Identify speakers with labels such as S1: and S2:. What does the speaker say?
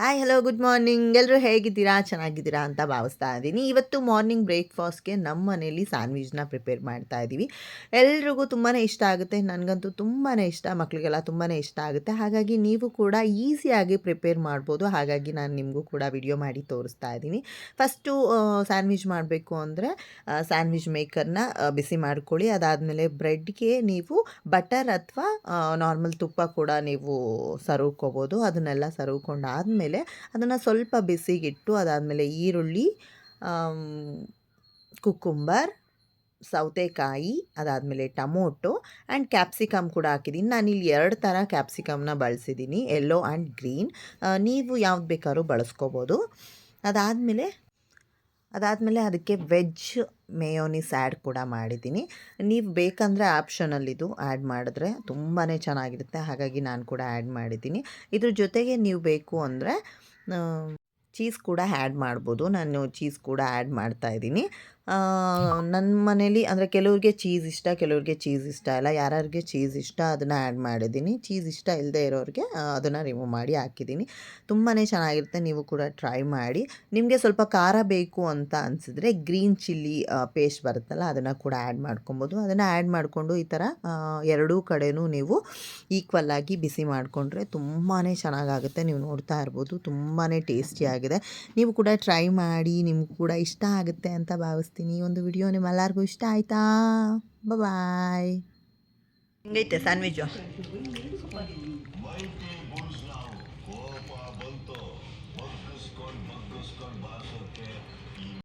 S1: Hi hello good morning ಎಲ್ಲರೂ ಹೇಗಿದ್ದೀರಾ? ಚೆನ್ನಾಗಿದ್ದೀರಾ ಅಂತ ಭಾವಿಸ್ತಾ ಇದ್ದೀನಿ. ಇವತ್ತು ಮಾರ್ನಿಂಗ್ ಬ್ರೇಕ್ಫಾಸ್ಟ್ಗೆ ನಮ್ಮ ಮನೇಲಿ ಸ್ಯಾಂಡ್ವಿಚ್ನ ಪ್ರಿಪೇರ್ ಮಾಡ್ತಾ ಇದ್ದೀವಿ. ಎಲ್ರಿಗೂ ತುಂಬಾ ಇಷ್ಟ ಆಗುತ್ತೆ. ನನಗಂತೂ ತುಂಬಾ ಇಷ್ಟ. ಮಕ್ಕಳಿಗೆಲ್ಲ ತುಂಬಾ ಇಷ್ಟ ಆಗುತ್ತೆ. ಹಾಗಾಗಿ ನೀವು ಕೂಡ ಈಸಿಯಾಗಿ ಪ್ರಿಪೇರ್ ಮಾಡ್ಬೋದು. ಹಾಗಾಗಿ ನಾನು ನಿಮಗೂ ಕೂಡ ವಿಡಿಯೋ ಮಾಡಿ ತೋರಿಸ್ತಾ ಇದ್ದೀನಿ. ಫಸ್ಟು ಸ್ಯಾಂಡ್ವಿಚ್ ಮಾಡಬೇಕು ಅಂದರೆ ಸ್ಯಾಂಡ್ವಿಚ್ ಮೇಕರ್ನ ಬಿಸಿ ಮಾಡ್ಕೊಳ್ಳಿ. ಅದಾದಮೇಲೆ ಬ್ರೆಡ್ಗೆ ನೀವು ಬಟರ್ ಅಥವಾ ನಾರ್ಮಲ್ ತುಪ್ಪ ಕೂಡ ನೀವು ಸರ್ವ್ಕೋಬೋದು ಅದನ್ನೆಲ್ಲ ಸರ್ವ್ಕೊಂಡಾದಮೇಲೆ ಅದನ್ನು ಸ್ವಲ್ಪ ಬಿಸಿಗಿಟ್ಟು ಅದಾದಮೇಲೆ ಈರುಳ್ಳಿ ಕುಕ್ಕುಂಬರ್, ಸೌತೆಕಾಯಿ, ಅದಾದಮೇಲೆ ಟಮೋಟೊ ಆ್ಯಂಡ್ ಕ್ಯಾಪ್ಸಿಕಮ್ ಕೂಡ ಹಾಕಿದ್ದೀನಿ ಇಲ್ಲಿ ಎರಡು ಥರ ಕ್ಯಾಪ್ಸಿಕಮ್ನ ಬಳಸಿದ್ದೀನಿ ಎಲ್ಲೋ ಆ್ಯಂಡ್ ಗ್ರೀನ್ ನೀವು ಯಾವ್ದು ಬೇಕಾದ್ರೂ ಬಳಸ್ಕೋಬೋದು. ಅದಾದಮೇಲೆ ಅದಾದಮೇಲೆ ಅದಕ್ಕೆ ವೆಜ್ ಮೇಯೋನಿಸ್ ಆ್ಯಡ್ ಕೂಡ ಮಾಡಿದ್ದೀನಿ. ನೀವು ಬೇಕಂದರೆ ಆಪ್ಷನಲ್ಲಿದು ಆ್ಯಡ್ ಮಾಡಿದ್ರೆ ತುಂಬಾ ಚೆನ್ನಾಗಿರುತ್ತೆ. ಹಾಗಾಗಿ ನಾನು ಕೂಡ ಆ್ಯಡ್ ಮಾಡಿದ್ದೀನಿ. ಇದ್ರ ಜೊತೆಗೆ ನೀವು ಬೇಕು ಅಂದರೆ ಚೀಸ್ ಕೂಡ ಆ್ಯಡ್ ಮಾಡ್ಬೋದು. ನಾನು ಚೀಸ್ ಕೂಡ ಆ್ಯಡ್ ಮಾಡ್ತಾಯಿದ್ದೀನಿ ನನ್ನ ಮನೇಲಿ ಅಂದರೆ ಕೆಲವ್ರಿಗೆ ಚೀಸ್ ಇಷ್ಟ, ಕೆಲವ್ರಿಗೆ ಚೀಸ್ ಇಷ್ಟ ಇಲ್ಲ. ಯಾರ್ಯಾರಿಗೆ ಚೀಸ್ ಇಷ್ಟ ಅದನ್ನು ಆ್ಯಡ್ ಮಾಡಿದ್ದೀನಿ. ಚೀಸ್ ಇಷ್ಟ ಇಲ್ಲದೆ ಇರೋರಿಗೆ ಅದನ್ನು ರಿಮೂವ್ ಮಾಡಿ ಹಾಕಿದ್ದೀನಿ. ತುಂಬಾ ಚೆನ್ನಾಗಿರುತ್ತೆ. ನೀವು ಕೂಡ ಟ್ರೈ ಮಾಡಿ. ನಿಮಗೆ ಸ್ವಲ್ಪ ಖಾರ ಬೇಕು ಅಂತ ಅನಿಸಿದ್ರೆ ಗ್ರೀನ್ ಚಿಲ್ಲಿ ಪೇಸ್ಟ್ ಬರುತ್ತಲ್ಲ, ಅದನ್ನು ಕೂಡ ಆ್ಯಡ್ ಮಾಡ್ಕೊಬೋದು. ಅದನ್ನು ಆ್ಯಡ್ ಮಾಡಿಕೊಂಡು ಈ ಥರ ಎರಡೂ ಕಡೆಯೂ ನೀವು ಈಕ್ವಲ್ಲಾಗಿ ಬಿಸಿ ಮಾಡಿಕೊಂಡ್ರೆ ತುಂಬಾ ಚೆನ್ನಾಗಾಗುತ್ತೆ. ನೀವು ನೋಡ್ತಾ ಇರ್ಬೋದು. ತುಂಬಾ ಟೇಸ್ಟಿಯಾಗಿದೆ ನೀವು ಕೂಡ ಟ್ರೈ ಮಾಡಿ, ನಿಮ್ಗೆ ಕೂಡ ಇಷ್ಟ ಆಗುತ್ತೆ ಅಂತ ಭಾವಿಸ್ತೀನಿ. ಈ ಒಂದು ವಿಡಿಯೋ ನಿಮ್ಮೆಲ್ಲರಿಗೂ ಇಷ್ಟ ಆಯಿತಾ? ಬಾಯ್ ಹಿಂಗೈತೆ ಸ್ಯಾಂಡ್ವಿಚು